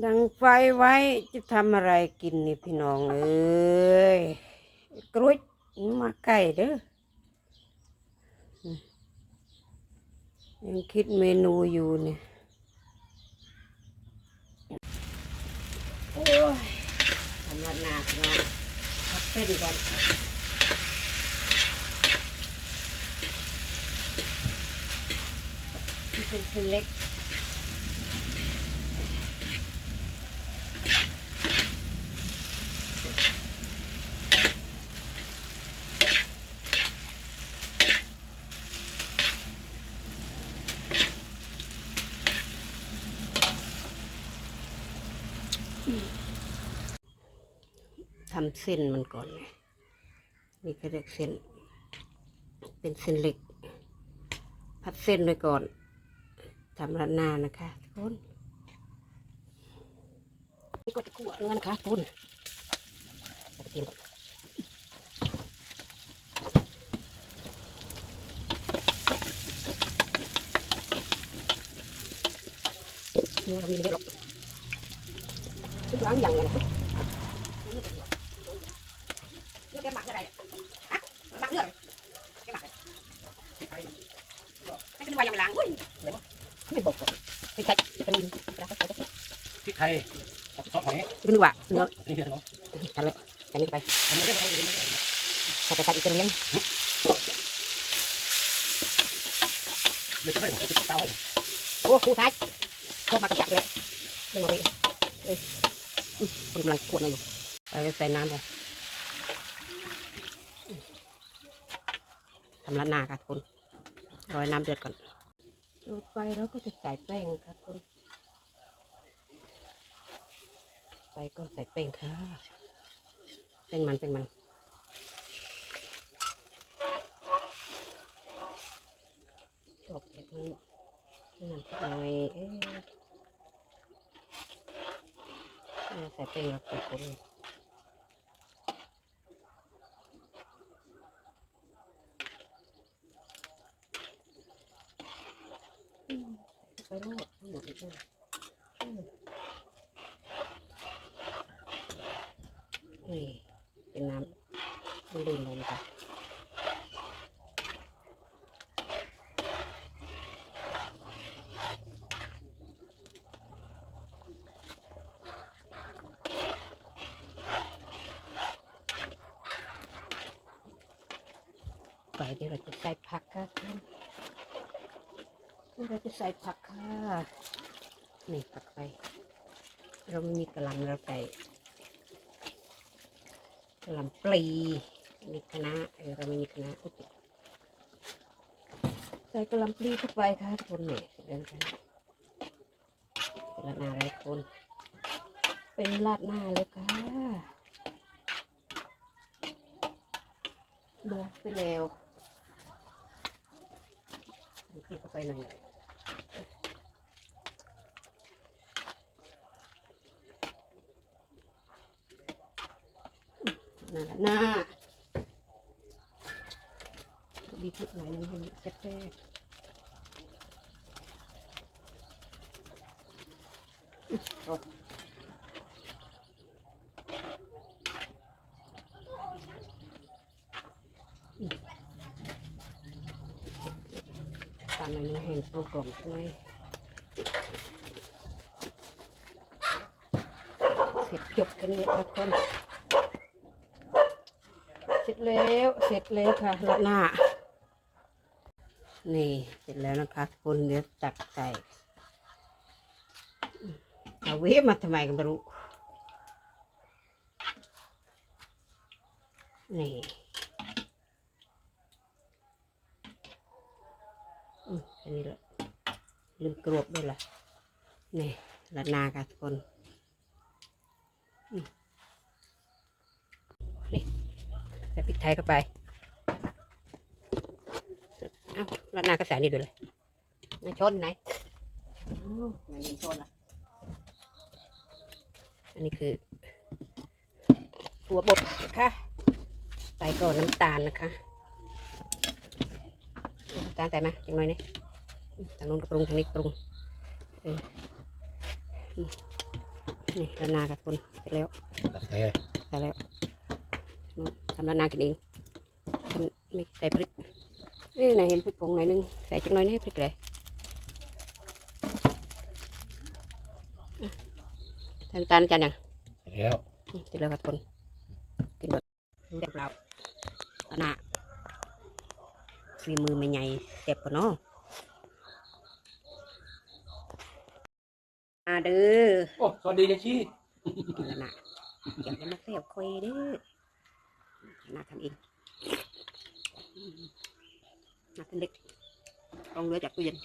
ดังไฟไว้จะทำอะไรกินนี่พี่น้องเอ้ยกรุยมาใกล้เด้ออืมยังคิดเมนูอยู่เนี่ยโอ้ยทำรัดหนาพี่น้องพักเส้นก่อนนี่เป็นเส้นเล็ก ทำเส้นมันก่อน นี่ก็เรียกเส้น เป็นเส้นเล็ก พัดเส้นไว้ก่อนทำรัดหน้านะคะทุกคนนี่ก็จะคั่วเงินนะคะทุกคนเอาไปเตรียมก่อนนี่เรามีเยอะ หรอกทุกร้านอย่างเงี้ยนะเลือกแกหมักอะไรฮะหมักเลือกแกหมักเลยใม่ล้างอุ้ยเดี๋ยวไม่บอกก่อนไปใช้เป็นลินพริกไทยกับซอสหอยเป็นว่าเนาะนี่เดี๋ยวเนาะทำเลยทำนี้ไปอันนี้ก็เอาไปใส่ไปใส่อีกเป็นเลี้ยงเลยจะได้หมดจะเตาโอ้ครูท้ายก็มากระจับเลยเรื่องอะไรเอ้ยคนกำลังขวดอยู่ไปใส่น้ำไปทำละนาค่ะคุณรอยน้ำเดือดก่อนลงไปแล้วก็จะใส่แป้งค่ะคุณไปก็ใส่แป้งค่ะเป็นมันเป็นมันจบแบบนี้นั่นสักหน่อยเอ๊ะ เอาใส่แป้งแล้วก็คนอืมใส่ไปโลดทั้งหมดเลย นี่เป็นน้ำมันดื่มเลยนะคะ ไปเดี๋ยวเราจะใส่ผักค่ะท่านเดี๋ยวเราจะใส่ผักค่ะนี่ผักไป เราไม่มีกระหลำเราใส่กะหล่ำปลีมีคณะเออเราไม่มีคณะใส่กะหล่ำปลีเข้าไปค่ะทุกคนเนี่ยเดินไปเป็นราดหน้าอะไรทุกคน เป็นราดหน้าเลยค่ะบอกไปแล้ว เข้าไปหน่อยหน้าน้าดีทุกหน่อยนึงให้มันแซ่บๆอื้อโอ้อืมตาม หน่อยนึงให้มันกลมกล่อมใช่ไหมเสร็จจบกันเลยทุกคนเสร็จแล้วเสร็จแล้วค่ะละหน้า นี่เสร็จแล้วนะคะคุณเดี๋ยวตักใส่เอาเวมาทำไมกันไม่รู้นี่ อืมอันนี้แหละลืมกรวบด้วยล่ะนี่ละนาค่ะทุกคนอืมนี่ใส่พริกไทยเข้าไปเอ้าราดหน้าก็ใส่นี่ด้วยเลยนายชนไหนอ้าวไม่มีชนอะอันนี้คือตัวบดนะคะใส่ก่อนน้ำตาลนะคะน้ำตาลใส่ไหมจังหน่อยนี่ ทางนู้นก็ปรุงทางนี้ก็ปรุงเอออืมนี่ระนากับคนเสร็จแล้วโอเคใส่แล้วนู่นทำระนากินเองฉันไม่ใส่พริกนี่ไหนเห็นพริกผงหน่อยนึงใส่จังหน่อยนี่พริกเลยอะใส่น้ำตาลจานยังเสร็จแล้วอืมเสร็จแล้วกับคนกินแบบรู้เรียบร้อยระนาฝีมือไม่ใหญ่เจ็บปะเนาะ มาเด้อโอ้สวัสดีเจชี่กินแล้วนะอยากจะมาเสียบคอยเด้อนาทำเองอืมนาเป็นเล็กลองเรือจากตู้เย็น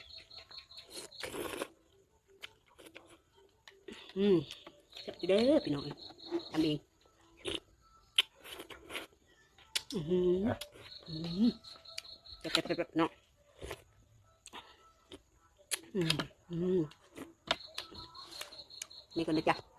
อืมเสียบอยู่เด้อพี่น้องทำเองอือหืออืมเจ็บเจ็บเจ็บเจ็บเนาะอืมอืม นี่ก่อนนะจ๊ะ